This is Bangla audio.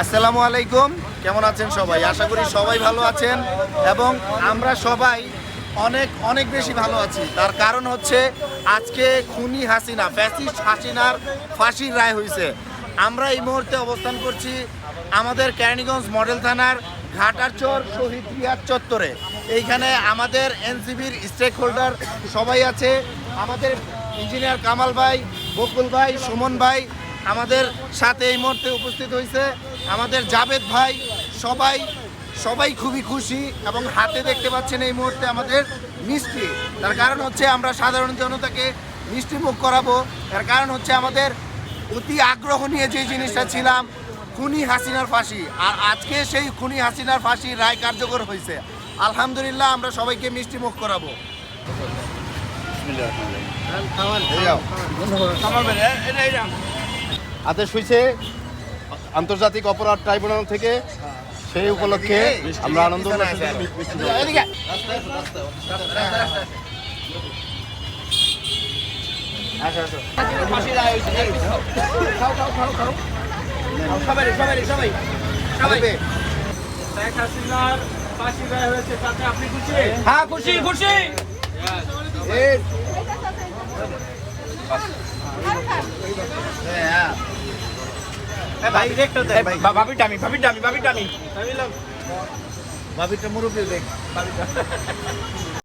আসসালামু আলাইকুম। কেমন আছেন সবাই? আশা করি সবাই ভালো আছেন এবং আমরা সবাই অনেক অনেক বেশি ভালো আছি। তার কারণ হচ্ছে আজকে খুনি হাসিনা ফ্যাসিস্ট হাসিনার ফাঁসির রায় হয়েছে আমরা এই মুহূর্তে অবস্থান করছি আমাদের ক্যারানীগঞ্জ মডেল থানার ঘাটারচর শহীদ রিয়াদ চত্বরে। এইখানে আমাদের এনসিবির স্টেক হোল্ডার সবাই আছে। আমাদের ইঞ্জিনিয়ার কামাল ভাই, বকুল ভাই, সুমন ভাই আমাদের সাথে এই মুহূর্তে উপস্থিত হয়েছে আমাদের জাভেদ ভাই। সবাই সবাই খুবই খুশি এবং হাতে দেখতে পাচ্ছেন এই মুহূর্তে আমাদের মিষ্টি। তার কারণ হচ্ছে আমরা সাধারণ জনতাকে মিষ্টি মুখ করাবো। তার কারণ হচ্ছে আমাদের অতি আগ্রহ নিয়ে যে জিনিসটা ছিলাম খুনি হাসিনার ফাঁসি। আর আজকে সেই খুনি হাসিনার ফাঁসি রায় কার্যকর হয়েছে। আলহামদুলিল্লাহ আমরা সবাইকে মিষ্টি মুখ করাবো। আদেশ হয়েছে আন্তর্জাতিক অপরাধ ট্রাইব্যুনাল থেকে সেই উপলক্ষে আমরা আনন্দ হ্যাঁ খুশি খুশি। ভাবি টামি ভাবি টামি ভাবি টামি ভাবিটা মুরব্বী দেখ